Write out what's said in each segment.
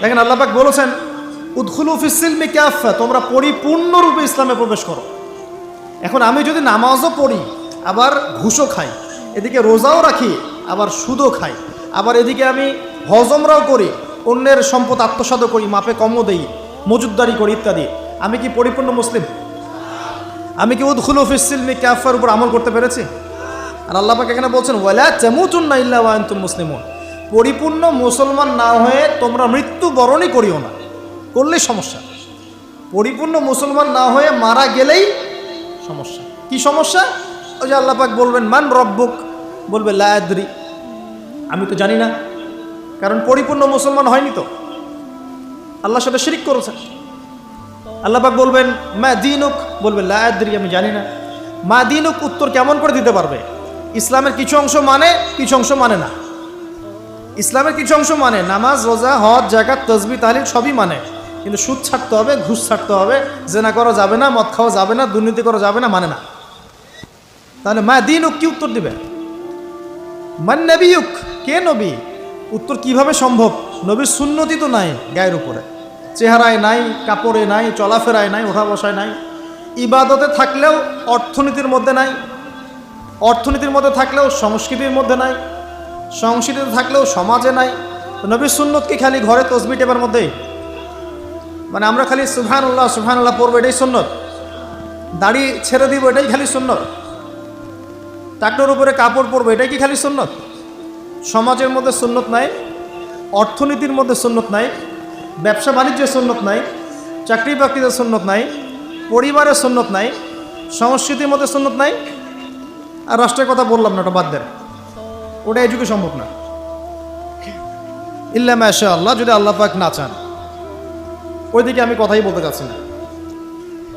দেখেন আল্লাপাক বলেছেন, উদ্খুল ফিসিলমি ক্যাফা তোমরা পরিপূর্ণরূপে ইসলামে প্রবেশ করো। এখন আমি যদি নামাজও পড়ি, আবার ঘুষও খাই, এদিকে রোজাও রাখি, আবার সুদও খাই, আবার এদিকে আমি হজমরাও করি, অন্যের সম্পদ আত্মসাদও করি, মাপে কমও দেই, মজুদদারি করি ইত্যাদি, আমি কি পরিপূর্ণ মুসলিম? আমি কি উদ্খুল ফিসিলমি ক্যাফার উপর আমল করতে পেরেছি? আর আল্লাহ পাক এখানে বলছেন, ওয়ালা চামুতুন্না ইল্লা ওয়ান্তুম মুসলিমুন পরিপূর্ণ মুসলমান না হয়ে তোমরা মৃত্যু বরণই করিও না। করলেই সমস্যা। পরিপূর্ণ মুসলমান না হয়ে মারা গেলেই সমস্যা। কি সমস্যা? ওই যে আল্লাহ পাক বলবেন, মান রব্বুক? বলবে লায়াদ্রি আমি তো জানি না। কারণ পরিপূর্ণ মুসলমান হয়নি তো। আল্লাহ সাথে শিরিক করেছে। আল্লাহ পাক বলবেন, মা দিনুক? বলবে লায়াদ্রি আমি জানি না। মা দিনুক উত্তর কেমন করে দিতে পারবে? ইসলামের কিছু অংশ মানে কিছু অংশ মানে না। ইসলামের কিছু অংশ মানে নামাজ, রোজা, হজ জাকাত তসবি তাহলিল সবই মানে। কিন্তু সুদ ছাড়তে হবে, ঘুষ ছাড়তে হবে, জেনা করা যাবে না, মদ খাওয়া যাবে না, দুর্নীতি করা যাবে না মানে না। তাহলে মা দিনুক কি উত্তর দিবে? মান নবীয়ুক, কে নবী? উত্তর কীভাবে সম্ভব? নবীর সুন্নতি তো নাই গায়ের উপরে। চেহারায় নাই, কাপড়ে নাই, চলাফেরায় নাই ওঠা বসায় নাই। ইবাদতে থাকলেও অর্থনীতির মধ্যে নাই। অর্থনীতির মধ্যে থাকলেও সংস্কৃতির মধ্যে নাই। সংস্কৃতিতে থাকলেও সমাজে নাই। তো নবীর সুন্নত কি খালি ঘরে তসবি টেপার মধ্যেই। মানে আমরা খালি সুফহান উল্লাহ সুফহান উল্লাহ পড়ব, এটাই সুন্নত। দাড়ি ছেড়ে দিব, এটাই খালি সুন্নত। টাকটোর উপরে কাপড় পরবো, এটাই কি খালি সুন্নত? সমাজের মধ্যে সুন্নত নাই, অর্থনীতির মধ্যে সুন্নত নাই, ব্যবসা বাণিজ্যের সুন্নত নাই, চাকরি বাকরিতে সুন্নত নাই পরিবারের সুন্নত নাই, সংস্কৃতির মধ্যে সুন্নত নাই। আর রাষ্ট্রের কথা বললাম না, ওটা বাদ দেন। ওটা এযুগে সম্ভব না। ইল্লা মাশা আল্লাহ যদি আল্লাহ পাক না চান। ওইদিকে আমি কথাই বলতে চাচ্ছি না।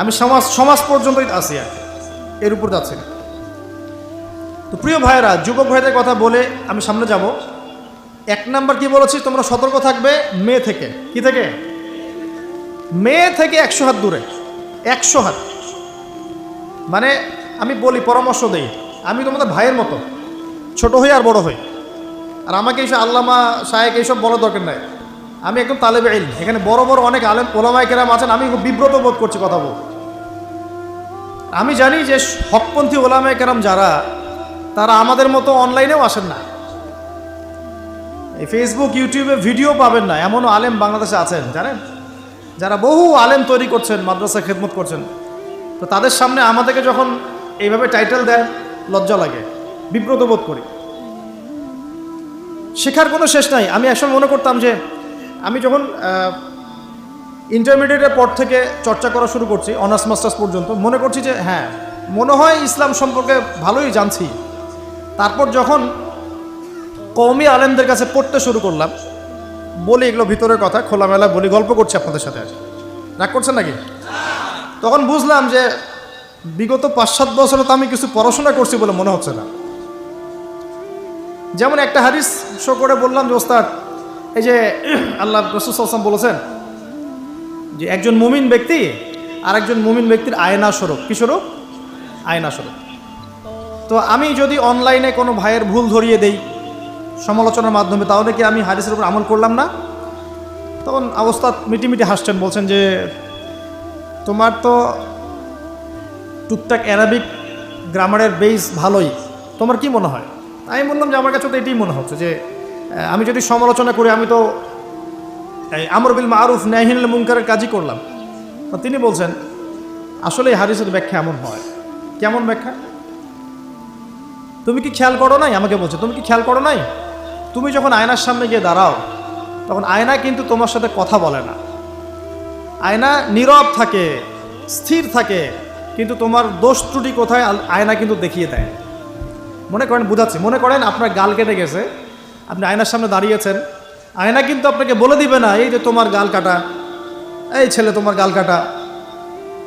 আমি সমাজ সমাজ পর্যন্তই আছি আর এর উপর যাচ্ছি না। তো প্রিয় ভাইয়েরা, যুবক ভাইদের কথা বলে আমি সামনে যাব। এক নাম্বার কি বলেছি? তোমরা সতর্ক থাকবে মেয়ে থেকে। কি থেকে? মেয়ে থেকে একশো হাত দূরে। একশো হাত। মানে আমি বলি, পরামর্শ দেই। আমি তোমাদের ভাইয়ের মতো। ছোট হই আর বড় হই। আর আমাকে এইসব আল্লামা সাহেব এইসব বলার দরকার নাই। আমি একদম তালেবে ইল এখানে বড় বড় অনেক আলেম, ওলামায় কেরাম আছেন, আমি খুব বিব্রত বোধ করছি কথা বল। আমি জানি যে হকপন্থী ওলামায় কেরাম যারা, তারা আমাদের মতো অনলাইনেও আসেন না। এই ফেসবুক ইউটিউবে ভিডিও পাবেন না। এমনও আলেম বাংলাদেশে আছেন, জানেন? যারা বহু আলেম তৈরি করছেন, মাদ্রাসা খেদমত করছেন। তো তাদের সামনে আমাদেরকে যখন এইভাবে টাইটেল দেন, লজ্জা লাগে। বিব্রত বোধ করি। শেখার কোনো শেষ নাই। আমি একসময় মনে করতাম যে আমি যখন ইন্টারমিডিয়েটের পর থেকে চর্চা করা শুরু করছি অনার্স মাস্টার্স পর্যন্ত, মনে করছি যে হ্যাঁ মনে হয় ইসলাম সম্পর্কে ভালোই জানছি। তারপর যখন কওমি আলেমদের কাছে পড়তে শুরু করলাম, বলি এগুলো ভিতরের কথা, খোলামেলা বলি, গল্প করছি আপনাদের সাথে আজ। রাগ করছেন নাকি? তখন বুঝলাম যে বিগত পাঁচ সাত বছরে তো আমি কিছু পড়াশোনা করছি বলে মনে হচ্ছে না। যেমন একটা হাদিস শো করে বললাম যে, ওস্তাদ, এই যে আল্লাহ রসুল আসলাম বলেছেন যে, একজন মুমিন ব্যক্তি আর একজন মুমিন ব্যক্তির আয়না স্বরূপ। কী স্বরূপ? আয়না স্বরূপ। তো আমি যদি অনলাইনে কোনো ভাইয়ের ভুল ধরিয়ে দেই সমালোচনার মাধ্যমে, তাহলে কি আমি হাদিসের উপর আমল করলাম না? তখন অবস্থা মিটিমিটি হাসছেন, বলছেন যে, তোমার তো টুকটাক অ্যারাবিক গ্রামারের বেস ভালোই। তোমার কি মনে হয়? আমি বললাম যে আমার কাছে তো এটাই মনে হচ্ছে যে আমি যদি সমালোচনা করি আমি তো আমর বিল মারুফ ন্যাহিনুল মুনকারের কাজই করলাম। তিনি বলছেন, আসলে এই হাদিসের ব্যাখ্যা এমন হয়। কেমন ব্যাখ্যা? তুমি কি খেয়াল করো নাই? আমাকে বলছে, তুমি কি খেয়াল করো নাই? তুমি যখন আয়নার সামনে গিয়ে দাঁড়াও, তখন আয়না কিন্তু তোমার সাথে কথা বলে না। আয়না নীরব থাকে, স্থির থাকে, কিন্তু তোমার দোষ ত্রুটি কোথায়? আয়না কিন্তু দেখিয়ে দেয়। মনে করেন, বুঝাচ্ছি। মনে করেন আপনার গাল কেটে গেছে, আপনি আয়নার সামনে দাঁড়িয়েছেন। আয়না কিন্তু আপনাকে বলে দিবে না, এই যে তোমার গাল কাটা, এই ছেলে তোমার গাল কাটা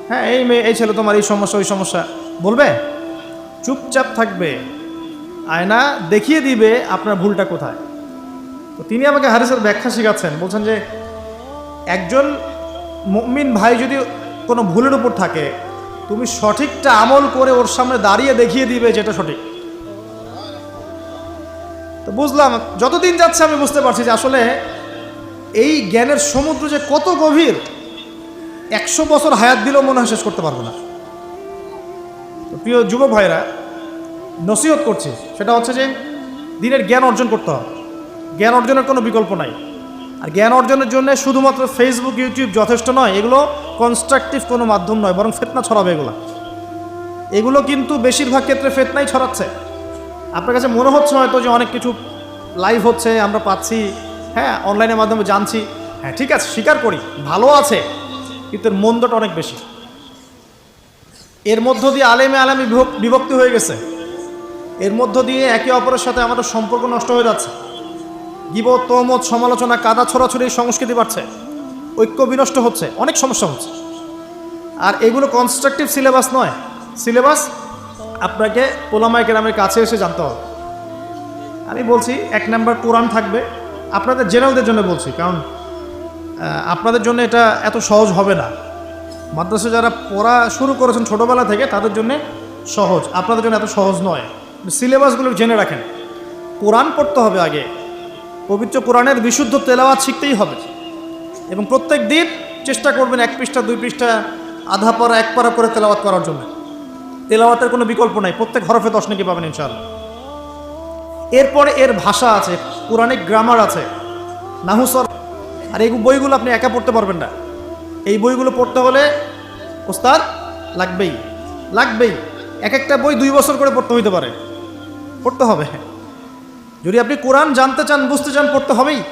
হ্যাঁ এই মেয়ে, এই ছেলে তোমার এই সমস্যা, ওই সমস্যা। বলবে? চুপচাপ থাকবে। আয়না দেখিয়ে দিবে আপনার ভুলটা কোথায়। তো তিনি আমাকে হারিসের ব্যাখ্যা শেখাচ্ছেন, বলছেন যে একজন মমিন ভাই যদি কোনো ভুলের উপর থাকে, তুমি সঠিকটা আমল করে ওর সামনে দাঁড়িয়ে দেখিয়ে দিবে যেটা সঠিক। বুঝলাম, যতদিন যাচ্ছে আমি বুঝতে পারছি যে আসলে এই জ্ঞানের সমুদ্র যে কত গভীর, একশো বছর হায়াত দিলেও মনে হয় শেষ করতে পারব না। তো প্রিয় যুবক ভাইরা, নসিহত করছি, সেটা হচ্ছে যে দিনের জ্ঞান অর্জন করতে হবে। জ্ঞান অর্জনের কোনো বিকল্প নাই। আর জ্ঞান অর্জনের জন্য শুধুমাত্র ফেসবুক ইউটিউব যথেষ্ট নয়, এগুলো কনস্ট্রাকটিভ কোনো মাধ্যম নয়, বরং ফেতনা ছড়াবে এগুলো। এগুলো কিন্তু বেশিরভাগ ক্ষেত্রে ফেতনাই ছড়াচ্ছে। আপনার কাছে মনে হচ্ছে হয়তো যে অনেক কিছু লাইভ হচ্ছে, আমরা পাচ্ছি হ্যাঁ অনলাইনের মাধ্যমে জানছি। হ্যাঁ ঠিক আছে, স্বীকার করি, ভালো আছে, কিন্তু মন্দটা অনেক বেশি। এর মধ্য দিয়ে আলেমে আলেমে বিভক- বিভক্তি হয়ে গেছে। এর মধ্য দিয়ে একে অপরের সাথে আমাদের সম্পর্ক নষ্ট হয়ে যাচ্ছে। গিবত তমত সমালোচনা, কাদা, ছড়াছড়ি সংস্কৃতি বাড়ছে। ঐক্য বিনষ্ট হচ্ছে, অনেক সমস্যা হচ্ছে। আর এগুলো কনস্ট্রাকটিভ সিলেবাস নয়। সিলেবাস আপনাকে পোলামায় কেরামের কাছে এসে জানতে হবে। আমি বলছি, এক নাম্বার কোরআন থাকবে। আপনাদের জেনারেলদের জন্য বলছি, কারণ আপনাদের জন্য এটা এত সহজ হবে না। মাদ্রাসা যারা পড়া শুরু করেছেন ছোটোবেলা থেকে, তাদের জন্য সহজ। আপনাদের জন্য এত সহজ নয়। সিলেবাসগুলো জেনে রাখেন। কোরআন পড়তে হবে আগে। পবিত্র কোরআনের বিশুদ্ধ তেলাওয়াত শিখতেই হবে। এবং প্রত্যেক দিন চেষ্টা করবেন এক পৃষ্ঠা, দুই পৃষ্ঠা, আধা পারা এক পারা করে তেলাওয়াত করার জন্য। তেলাওয়াতের কোনো বিকল্প নাই। প্রত্যেক হরফে দশ নাকি পাবেন ইনশাআল্লাহ। এরপরে এর ভাষা আছে, পুরাণিক গ্রামার আছে। নাহুসর আর এই বইগুলো আপনি একা পড়তে পারবেন না। এই বইগুলো পড়তে হলে ওস্তাদ লাগবেই। লাগবেই। এক একটা বই দুই বছর করে পড়তে হইতে পারে। পড়তে হবে। যদি আপনি কোরআন জানতে চান, বুঝতে চান, পড়তে হবেই।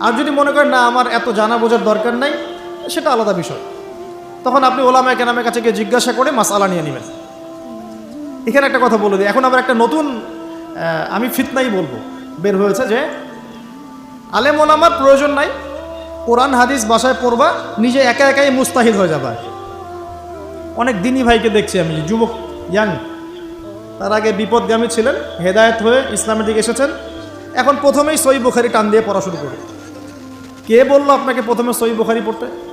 আর যদি মনে করেন, না, আমার এত জানা বোঝার দরকার নাই, সেটা আলাদা বিষয়। তখন আপনি ওলা ওলামা কেনামের কাছে গিয়ে জিজ্ঞাসা করে মাসালা নিয়ে নেবেন। এখানে একটা কথা বলে দিই। এখন আবার একটা নতুন আমি ফিতনাই বলব। বের হয়েছে যে, আলেম ওলামার প্রয়োজন নাই, কোরআন হাদিস বাসায় পড়বা, নিজে একা একাই মুস্তাহিদ হয়ে যাবে। অনেক দিনই ভাইকে দেখছি আমি, যুবক, ইয়াং। তার আগে বিপদগামী ছিলেন, হেদায়েত হয়ে ইসলামের দিকে এসেছেন। এখন প্রথমেই সই বুখারি টান দিয়ে পড়া শুরু করে কে বলল আপনাকে প্রথমে সই বুখারি পড়তে?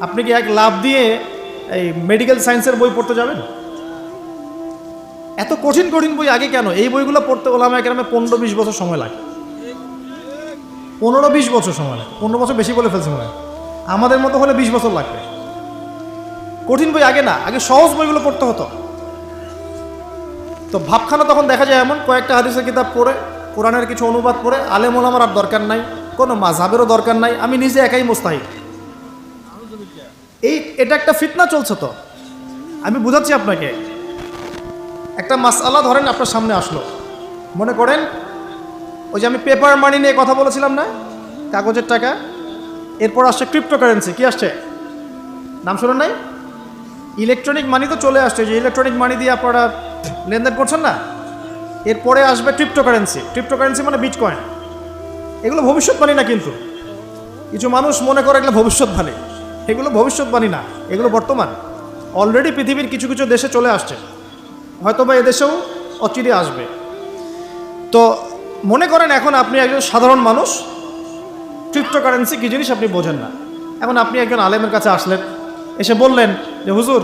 আপনি কি এক লাভ দিয়ে এই মেডিকেল সায়েন্সের বই পড়তে যাবেন? এত কঠিন কঠিন বই আগে কেন? এই বইগুলো পড়তে ওলামা একরামে পনেরো, বিশ বছর সময় লাগে। পনেরো, বিশ বছর সময় লাগে। পনেরো বছর বেশি বলে ফেলছে মনে আমাদের মতো হলে বিশ বছর লাগবে। কঠিন বই আগে না, আগে সহজ বইগুলো পড়তে হতো। তো ভাবখানা তখন দেখা যায় এমন, কয়েকটা হাদিসের কিতাব পড়ে, কোরআনের কিছু অনুবাদ পড়ে, আলেম ওলামার আর দরকার নাই, কোনো মাঝহাবেরও দরকার নাই, আমি নিজে একাই মোস্তাহিদ। এই, এটা একটা ফিতনা চলছে তো। আমি বুঝাচ্ছি আপনাকে। একটা মাসআলা ধরেন আপনার সামনে আসলো। মনে করেন, ওই যে আমি পেপার মানি নিয়ে কথা বলেছিলাম না? কাগজের টাকা। এরপর আসছে ক্রিপ্টোকারেন্সি কি আসছে? নাম শুনেন নাই? ইলেকট্রনিক মানি তো চলে আসছে যে ইলেকট্রনিক মানি দিয়ে আপনারা লেনদেন করছেন না? এরপরে আসবে ক্রিপ্টোকারেন্সি ক্রিপ্টোকারেন্সি মানে বিটকয়েন এগুলো ভবিষ্যৎবাণী না কিন্তু? কিছু মানুষ মনে করে এগুলো ভবিষ্যৎবাণী। এগুলো ভবিষ্যৎবাণী না, এগুলো বর্তমান। অলরেডি পৃথিবীর কিছু কিছু দেশে চলে আসছে। হয়তো বা এদেশেও অচিরে আসবে। তো মনে করেন এখন আপনি একজন সাধারণ মানুষ ক্রিপ্টোকারেন্সি কী জিনিস আপনি বোঝেন না। এখন আপনি একজন আলেমের কাছে আসলেন, এসে বললেন যে, হুজুর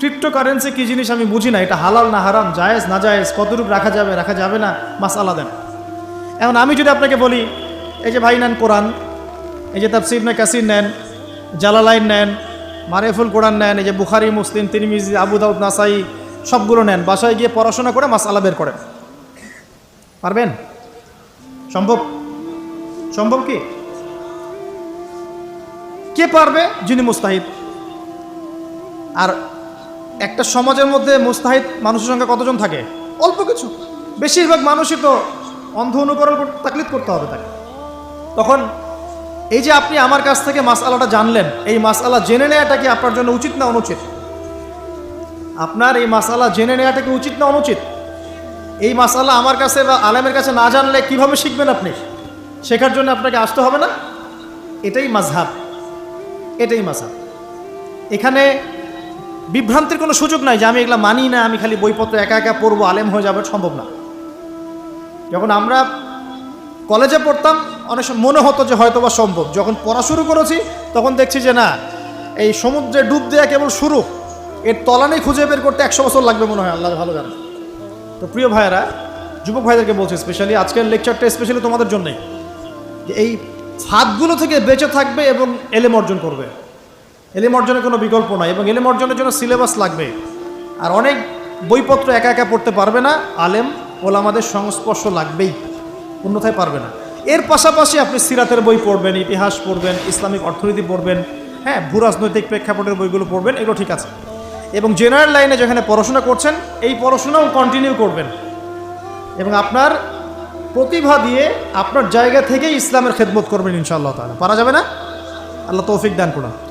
ক্রিপ্টোকারেন্সি কী জিনিস আমি বুঝি না, এটা হালাল না হারাম, জায়েজ না জায়েজ কতটুকু রাখা যাবে রাখা যাবে না মাস দেন। এখন আমি যদি আপনাকে বলি, এই যে ভাই নেন কোরআন, এই যে তাফসির না কাসির নেন জালালাইন নেন, মারেফুল কোরআন নেন, এই যে বুখারি, মুসলিম, তিরমিজি, আবু দাউদ, নাসাই, সবগুলো নেন, বাসায় গিয়ে পড়াশোনা করে মাসালা বের করেন। পারবেন? সম্ভব? সম্ভব কি? কে পারবে? যিনি মুস্তাহিদ। আর একটা সমাজের মধ্যে মুস্তাহিদ মানুষের সঙ্গে কতজন থাকে? অল্প কিছু। বেশিরভাগ মানুষই তো অন্ধ অনুকরণ তাকলিদ করতে হবে তাকে। তখন এই যে আপনি আমার কাছ থেকে মাসআলাটা জানলেন, এই মাসআলা জেনে নেওয়াটা কি আপনার জন্য উচিত না অনুচিত? আপনার এই মাসালা জেনে নেওয়াটা কি উচিত না অনুচিত? এই মাসালা আমার কাছে বা আলেমের কাছে না জানলে কীভাবে শিখবেন আপনি? শেখার জন্য আপনাকে আসতে হবে না? এটাই মাঝহাব। এটাই মাঝহাব। এখানে বিভ্রান্তির কোনো সুযোগ নাই যে আমি এগুলা মানি না, আমি খালি বইপত্র একা একা পড়ব, আলেম হয়ে যাবে, সম্ভব না। যখন আমরা কলেজে পড়তাম অনেক মনে হতো যে হয়তো বা সম্ভব। যখন পড়া শুরু করেছি, তখন দেখছি যে না, এই সমুদ্রে ডুব দেওয়া কেবল শুরু। এর তলানি খুঁজে বের করতে একশো বছর লাগবে মনে হয়, আল্লাহ ভালো জানে। তো প্রিয় ভাইয়েরা, যুবক ভাইদেরকে বলছি স্পেশালি আজকের লেকচারটা স্পেশালি তোমাদের জন্যই। যে এই ফাঁদগুলো থেকে বেঁচে থাকবে এবং এলেম অর্জন করবে। এলেম অর্জনের কোনো বিকল্প নয় এবং এলেম অর্জনের জন্য সিলেবাস লাগবে। আর অনেক বইপত্র একা একা পড়তে পারবে না, আলেম ওলামাদের সংস্পর্শ লাগবেই অন্যথায় পারবে না। এর পাশাপাশি আপনি সিরাতের বই পড়বেন, ইতিহাস পড়বেন, ইসলামিক অর্থনীতি পড়বেন হ্যাঁ ভূ রাজনৈতিক প্রেক্ষাপটের বইগুলো পড়বেন, এগুলো ঠিক আছে। এবং জেনারেল লাইনে যেখানে পড়াশোনা করছেন, এই পড়াশোনাও কন্টিনিউ করবেন। এবং আপনার প্রতিভা দিয়ে আপনার জায়গা থেকেই ইসলামের খেদমত করবেন ইনশাআল্লাহ তাহলে পারা যাবে না? আল্লাহ তৌফিক দান করুন।